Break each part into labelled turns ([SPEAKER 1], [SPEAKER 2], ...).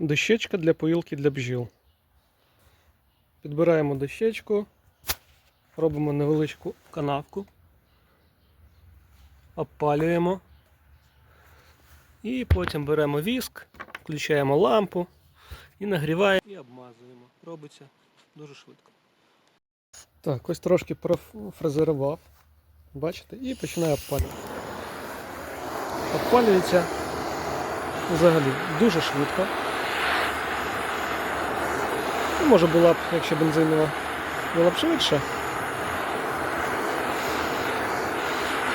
[SPEAKER 1] Дощечка для поїлки для бджіл. Підбираємо дощечку, робимо невеличку канавку, обпалюємо. І потім беремо віск, включаємо лампу і нагріваємо і обмазуємо. Робиться дуже швидко. Так, ось трошки профрезерував. Бачите? І починаю обпалювати. Обпалюється взагалі дуже швидко. Ну, може була б, якщо бензинова була б швидше.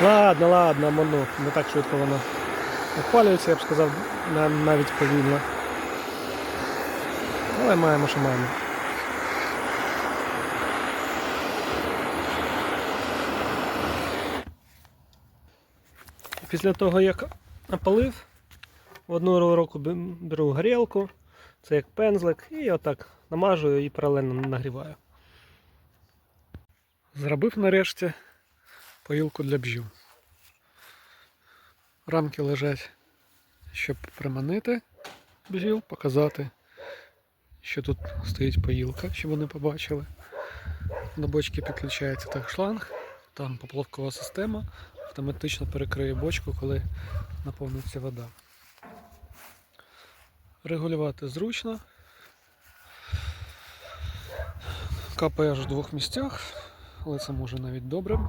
[SPEAKER 1] Ладно, ладно, ману, не так швидко воно опалюється, я б сказав, на- навіть повільно. Але маємо, що маємо. Після того, як опалив, в одну руку беру горілку, це як пензлик, і отак намажую і паралельно нагріваю. Зробив нарешті поїлку для бджіл. Рамки лежать, щоб приманити бджіл, показати, що тут стоїть поїлка, щоб вони побачили. До бочки підключається так шланг, там поплавкова система, автоматично перекриє бочку, коли наповниться вода. Регулювати зручно. Капає аж в двох місцях, але це може навіть добре.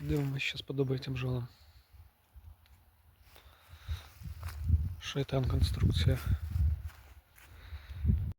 [SPEAKER 1] Дивимося, що сподобається бджолам. Шайтан конструкція.